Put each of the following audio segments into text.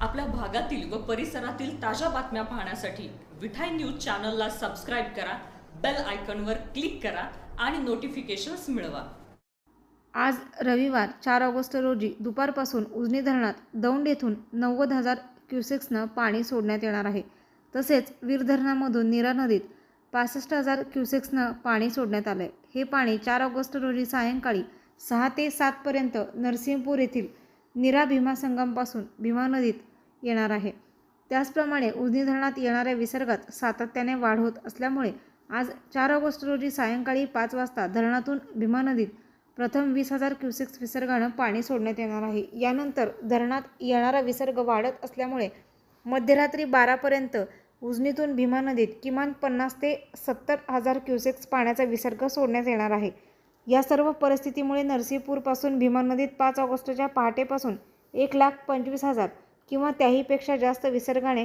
आपल्या भागातील व परिसरातील ताज्या बातम्या पाहण्यासाठी विठाई न्यूज चॅनलला सबस्क्राईब करा बेल आयकॉनवर क्लिक करा आणि नोटिफिकेशन्स मिळवा. आज रविवार चार ऑगस्ट रोजी दुपारपासून उजनी धरणात दौंड येथून नव्वद हजार क्युसेक्सनं पाणी सोडण्यात येणार आहे. तसेच वीर धरणामधून नीरा नदीत पासष्ट हजार क्युसेक्सनं पाणी सोडण्यात आलं आहे हे पाणी चार ऑगस्ट रोजी सायंकाळी सहा ते सातपर्यंत नरसिंहपूर येथील निरा भीमा संगमपासून भीमा नदीत येणार आहे. त्याचप्रमाणे उजनी धरणात येणाऱ्या विसर्गात सातत्याने वाढ होत असल्यामुळे आज चार ऑगस्ट रोजी सायंकाळी पाच वाजता धरणातून भीमा नदीत प्रथम वीस हजार क्युसेक्स विसर्गानं पाणी सोडण्यात येणार आहे. यानंतर धरणात येणारा विसर्ग वाढत असल्यामुळे मध्यरात्री बारापर्यंत उजनीतून भीमा नदीत किमान पन्नास ते सत्तर हजार क्युसेक्स पाण्याचा विसर्ग सोडण्यात येणार आहे. या सर्व परिस्थितीमुळे नरसिंहपूरपासून भीमा नदीत पाच ऑगस्टच्या पहाटेपासून एक लाख पंचवीस हजार किंवा त्याहीपेक्षा जास्त विसर्गाने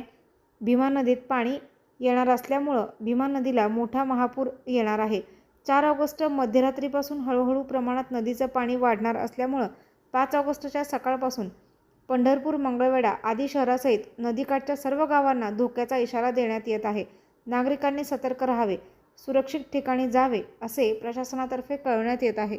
भीमा नदीत पाणी येणार असल्यामुळं भीमा नदीला मोठा महापूर येणार आहे. चार ऑगस्ट मध्यरात्रीपासून हळूहळू प्रमाणात नदीचं पाणी वाढणार असल्यामुळं पाच ऑगस्टच्या सकाळपासून पंढरपूर मंगळवेढा आदी शहरासहित नदीकाठच्या सर्व गावांना धोक्याचा इशारा देण्यात येत आहे. नागरिकांनी सतर्क राहावे. सुरक्षित ठिकाणी जावे असे प्रशासनातर्फे कळवण्यात येत आहे.